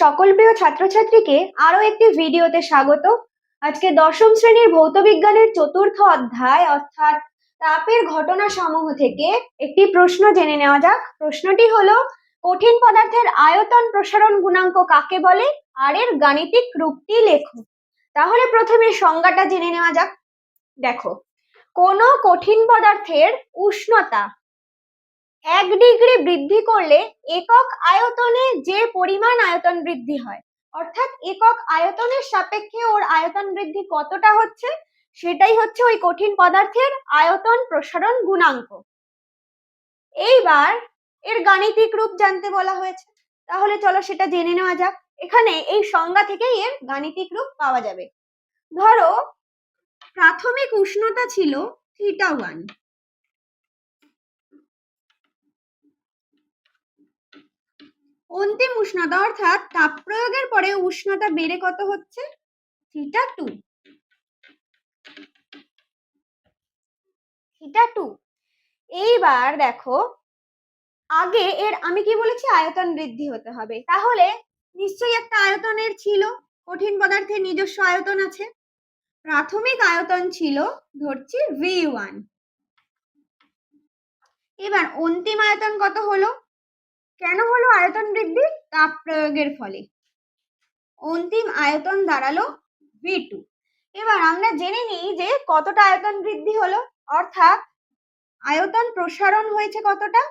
সকল প্রিয় ছাত্রছাত্রীকে আরও একটি ভিডিওতে স্বাগত। আজকে দশম শ্রেণির ভৌত বিজ্ঞানের চতুর্থ অধ্যায় অর্থাৎ তাপের ঘটনা সমূহ থেকে একটি প্রশ্ন জেনে নেওয়া যাক। প্রশ্নটি হলো, কঠিন পদার্থের আয়তন প্রসারণ গুণাঙ্ক কাকে বলে? আর এর গাণিতিক রূপটি লেখো। তাহলে প্রথমে সংজ্ঞাটা জেনে নেওয়া যাক। দেখো, কোন কঠিন পদার্থের উষ্ণতা এক ডিগ্রি বৃদ্ধি করলে একক আয়তনে যে পরিমাণ আয়তন বৃদ্ধি হয়, অর্থাৎ একক আয়তনের সাপেক্ষে ওর আয়তন বৃদ্ধি কতটা হচ্ছে, সেটাই হচ্ছে ওই কঠিন পদার্থের আয়তন প্রসারণ গুণাঙ্ক। এইবার এর গাণিতিক রূপ জানতে বলা হয়েছে। তাহলে চলো সেটা জেনে নেওয়া যাক। এখানে এই সংজ্ঞা থেকেই এর গাণিতিক রূপ পাওয়া যাবে। ধরো, প্রাথমিক উষ্ণতা ছিল থিটা ওয়ান অন্তিম উষ্ণতা অর্থাৎ তাপ প্রয়োগের পরে উষ্ণতা বেড়ে কত হচ্ছে? থিটা টু থিটা টু এইবার দেখো, আগে এর, আমি কি বলেছি? আয়তন বৃদ্ধি হতে হবে। তাহলে নিশ্চয়ই একটা আয়তনের ছিল, কঠিন পদার্থের নিজস্ব আয়তন আছে। প্রাথমিক আয়তন ছিল, ধরছি ভি ওয়ান এবার অন্তিম আয়তন কত হলো? কেন হলো আয়তন বৃদ্ধি? তাপ প্রয়োগের ফলে। অন্তিম আয়তন দাঁড়াল ভি টু এবার আমরা জেনে নিই যে কতটা আয়তন বৃদ্ধি হলো। অর্থাৎ আয়তন প্রসারণ হয়েছে কতটা?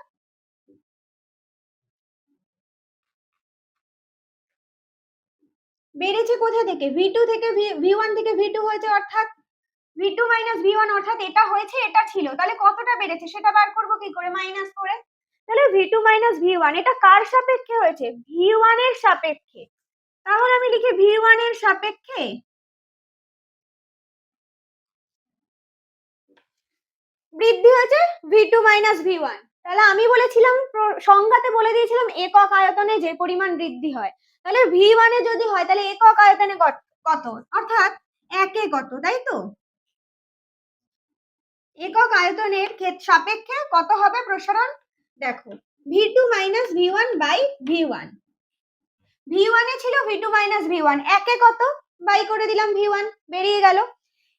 বেড়েছে কোথা থেকে? ভি টু থেকে ভি ওয়ান থেকে ভি টু হয়েছে অর্থাৎ V two minus V one অর্থাৎ এটা হয়েছে, এটা ছিল। তাহলে কতটা বেড়েছে? সেটা বার করব কি করে? মাইনাস করে। তাহলে ভি টু মাইনাস এটা কার সাপেক্ষে হয়েছে? ভি এর সাপেক্ষে। তাহলে আমি লিখি ভি এর সাপেক্ষে। বৃদ্ধি হয়েছে তাহলে আমি বলেছিলাম বলে দিয়েছিলাম একক আয়তনে যে পরিমাণ বৃদ্ধি হয়। তাহলে ভি ওয়ানে যদি হয়, তাহলে একক আয়তনে কত? অর্থাৎ একে কত, তাই তো? একক আয়তনের সাপেক্ষে কত হবে প্রসারণ? দেখো V two minus V one by V one V ওয়ানে ছিল V two minus V one একে কত? বাই করে দিলাম ভি ওয়ান বেরিয়ে গেল।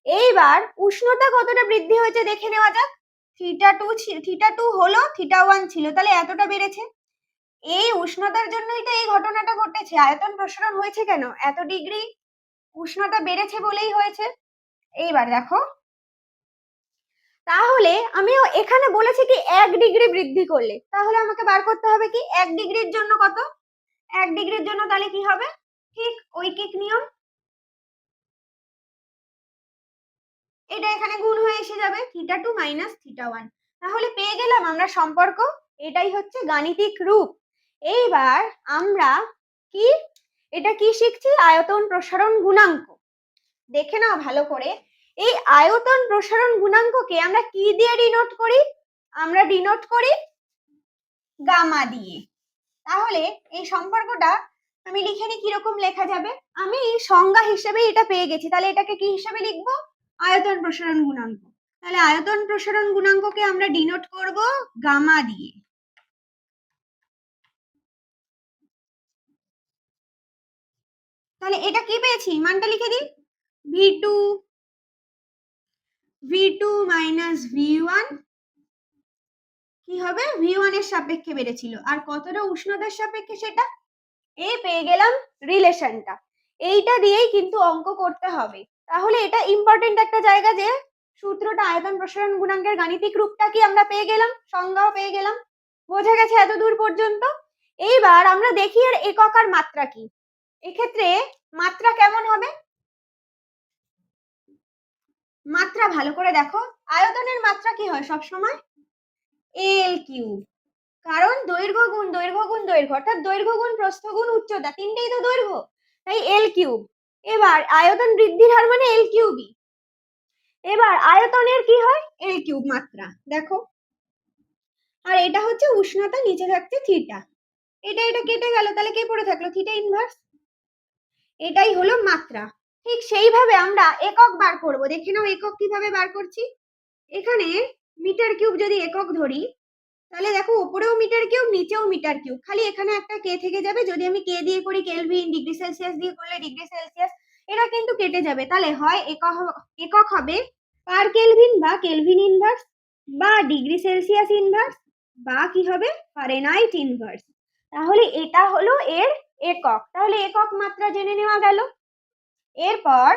এইবার উষ্ণতা কতটা বৃদ্ধি হয়েছে দেখে নেওয়া যাক। থিটা টু থিটা টু হলো থিটা ওয়ান ছিল, তাহলে এতটা বেড়েছে। এই উষ্ণতার জন্যই তো এই ঘটনাটা ঘটেছে। আয়তন প্রসারণ হয়েছে কেন? এত ডিগ্রি উষ্ণতা বেড়েছে বলেই হয়েছে। এইবার দেখো তাহলে আমি এখানে বলেছি কি এক ডিগ্রি বৃদ্ধি করলে। তাহলে আমাকে বার করতে হবে কি এক ডিগ্রির জন্য কত? এক ডিগ্রির জন্য তাহলে কি হবে? ঠিক ঐকিক নিয়ম। এটা এখানে গুণ হয়ে এসে যাবে। Theta two minus theta one তাহলে পেয়ে গেলাম আমরা সম্পর্ক। এটাই হচ্ছে গাণিতিক রূপ। এইবার আমরা কি? এটা কি শিখছি? আয়তন প্রসারণ গুণাঙ্ক। দেখে নাও ভালো করে। এই আয়তন প্রসারণ গুণাঙ্ককে আমরা কি দিয়ে ডিনোট করি? আমরা ডিনোট করি গামা দিয়ে। তাহলে এই সম্পর্কটা আমি লিখে নি কীরকম লেখা যাবে? আমি সংজ্ঞা হিসেবে এটা পেয়ে গেছি। তাহলে এটাকে কি হিসেবে লিখব? আয়তন প্রসারণ গুণাঙ্ক। তাহলে আয়তন প্রসারণ গুণাঙ্ককে আমরা ডিনোট করব গামা দিয়ে। তাহলে এটা কি পেয়েছি? মানটা লিখে দিই। V two V two minus V one কি হবে? ভি ওয়ানের সাপেক্ষে বেড়েছিল। আর কতটা উষ্ণতার সাপেক্ষে সেটা? এই পেয়ে গেলাম রিলেশনটা এইটা দিয়েই কিন্তু অঙ্ক করতে হবে। তাহলে এটা ইম্পর্টেন্ট একটা জায়গা যে, সূত্রটা আয়তন প্রসারণ গুণাঙ্কের গাণিতিক রূপটা কি আমরা পেয়ে গেলাম? সংজ্ঞাও পেয়ে গেলাম। বোঝা গেছে এত দূর পর্যন্ত? এইবার আমরা দেখি এর একক আর মাত্রা কি। এক্ষেত্রে মাত্রা কেমন হবে? মাত্রা ভালো করে দেখো। আয়তনের মাত্রা কি হয় সব সময় এল কিউব কারণ দৈর্ঘ্য গুণ দৈর্ঘ্য গুণ, দৈর্ঘ্য, অর্থাৎ দৈর্ঘ্য গুণ, প্রস্থ গুণ, উচ্চতা, তিনটেই তো দৈর্ঘ্য। তাই এল কিউব এবার আয়তন বৃদ্ধির হার মানে এল কিউবই এবার আয়তনের কি হয়? এল কিউব মাত্রা। দেখো। আর এটা হচ্ছে উষ্ণতা, নিচে থাকছে থিটা এটা এটা কেটে গেল, তাহলে কে পড়ে থাকল? থিটা ইনভার্স এটাই হলো মাত্রা। ঠিক সেইভাবে আমরা একক বার করব। দেখে নাও একক কীভাবে বার করছি। এখানে মিটার কিউব যদি একক ধরি, তাহলে দেখো উপরেও মিটার কিউব, নিচেও মিটার কিউব। খালি এখানে একটা কে থেকে যাবে। যদি আমি কে দিয়ে করি, কেলভিন, ডিগ্রি সেলসিয়াস দিয়ে করলে ডিগ্রি সেলসিয়াস, এরা কিন্তু কেটে যাবে। তাহলে হয় একক একক হবে পার কেলভিন বা কেলভিন ইনভার্স বা ডিগ্রি সেলসিয়াস ইনভার্স বা কি হবে? ফারেনহাইট ইনভার্স তাহলে এটা হলো এর একক। তাহলে একক মাত্রা জেনে নেওয়া গেল। এরপর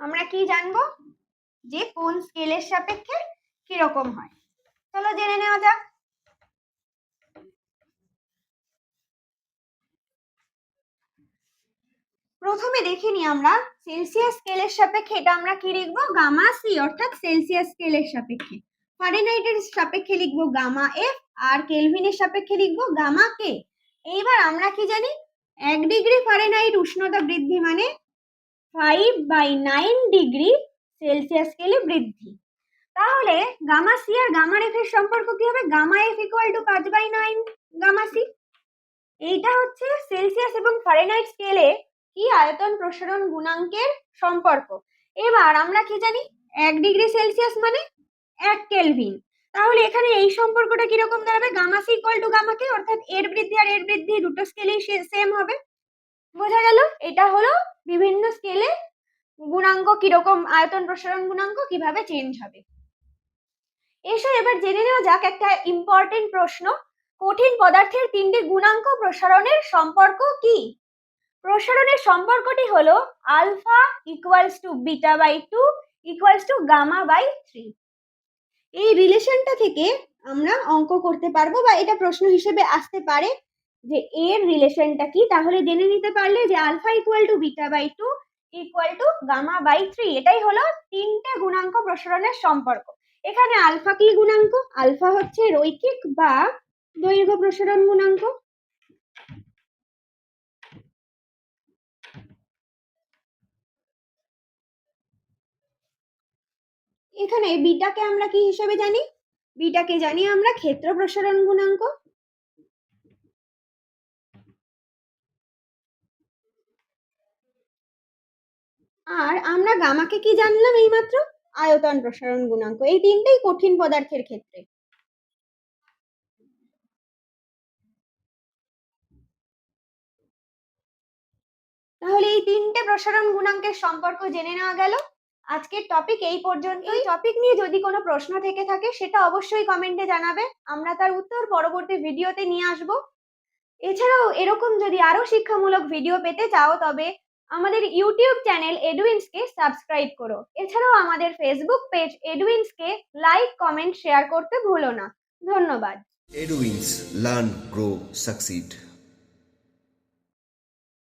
আমরা কি জানব? যে কোন স্কেলের সাপেক্ষে কীরকম হয়? চলো জেনে নেওয়া যাক। প্রথমে দেখে নিই আমরা সেলসিয়াস স্কেলের সাপেক্ষে এটা আমরা কি লিখব? গামা সি অর্থাৎ সেলসিয়াস স্কেলের সাপেক্ষে। ফারেনহাইটের সাপেক্ষে লিখব গামা এফ আর কেলভিনের সাপেক্ষে লিখব গামা কে এইবার আমরা কি জানি? এক ডিগ্রি ফারেনহাইট উষ্ণতা বৃদ্ধি মানে five by nine degree Celsius স্কেলে বৃদ্ধি। তাহলে গামা সি আর গামা এফ এর সম্পর্ক কি হবে? গামা এফ ইকুয়াল টু পাঁচ বাই নাইন গামা সি এইটা হচ্ছে সেলসিয়াস এবং ফারেনহাইট স্কেলে কি আয়তন প্রসারণ গুণাঙ্কের সম্পর্ক। এবার আমরা কি জানি? এক ডিগ্রি সেলসিয়াস মানে এক কেলভিন। তাহলে এখানে এই সম্পর্কটা কীরকম দাঁড়াবে? গামা সি ইকুয়াল টু গামাকে অর্থাৎ এর বৃদ্ধি আর এর বৃদ্ধি দুটো স্কেলেই সেম হবে। বোঝা গেল? এটা হলো বিভিন্ন স্কেলে গুণাঙ্ক কীরকম, আয়তন প্রসারণ গুণাঙ্ক কীভাবে চেঞ্জ হবে। এসো এবার জেনে নেওয়া যাক একটা ইম্পর্টেন্ট প্রশ্ন। কঠিন পদার্থের তিনটি গুণাঙ্ক প্রসারণের সম্পর্ক কি? প্রসারণের সম্পর্কটি হলো alpha equals to beta by two equals to gamma by three. এই রিলেশনটা থেকে আমরা অঙ্ক করতে পারব বা এটা প্রশ্ন হিসেবে আসতে পারে যে এর রিলেশনটা কি? তাহলে জেনে নিতে পারলে যে alpha equal to beta by two equal to gamma by three এটাই হলো তিনটে গুণাঙ্ক প্রসারণের সম্পর্ক। এখানে আলফা কি গুণাঙ্ক? আলফা হচ্ছে রৈখিক বা দৈর্ঘ্য প্রসারণ গুণাঙ্ক। এখানে বিটাকে আমরা কি হিসেবে জানি? বিটাকে জানি আমরা ক্ষেত্র প্রসারণ গুণাঙ্ক। আর আমরা গামাকে কি জানলাম এইমাত্র? আয়তন প্রসারণ গুণাঙ্ক। এই তিনটেই কঠিন পদার্থের ক্ষেত্রে। তাহলে এই তিনটে প্রসারণ গুণাঙ্কের সম্পর্ক জেনে নেওয়া গেল। আজকের টপিক এই পর্যন্ত এই টপিক নিয়ে যদি কোনো প্রশ্ন থেকে থাকে সেটা অবশ্যই কমেন্টে জানাবে। আমরা তার উত্তর পরবর্তী ভিডিওতে নিয়ে আসব। এছাড়াও এরকম যদি আরও শিক্ষামূলক ভিডিও পেতে চাও তবে আমাদের ইউটিউব চ্যানেল এডুইন্সকে সাবস্ক্রাইব করো। এছাড়াও আমাদের ফেসবুক পেজ এডুইন্সকে লাইক কমেন্ট শেয়ার করতে ভুলো না। ধন্যবাদ। Edwins Learn, Grow, Succeed.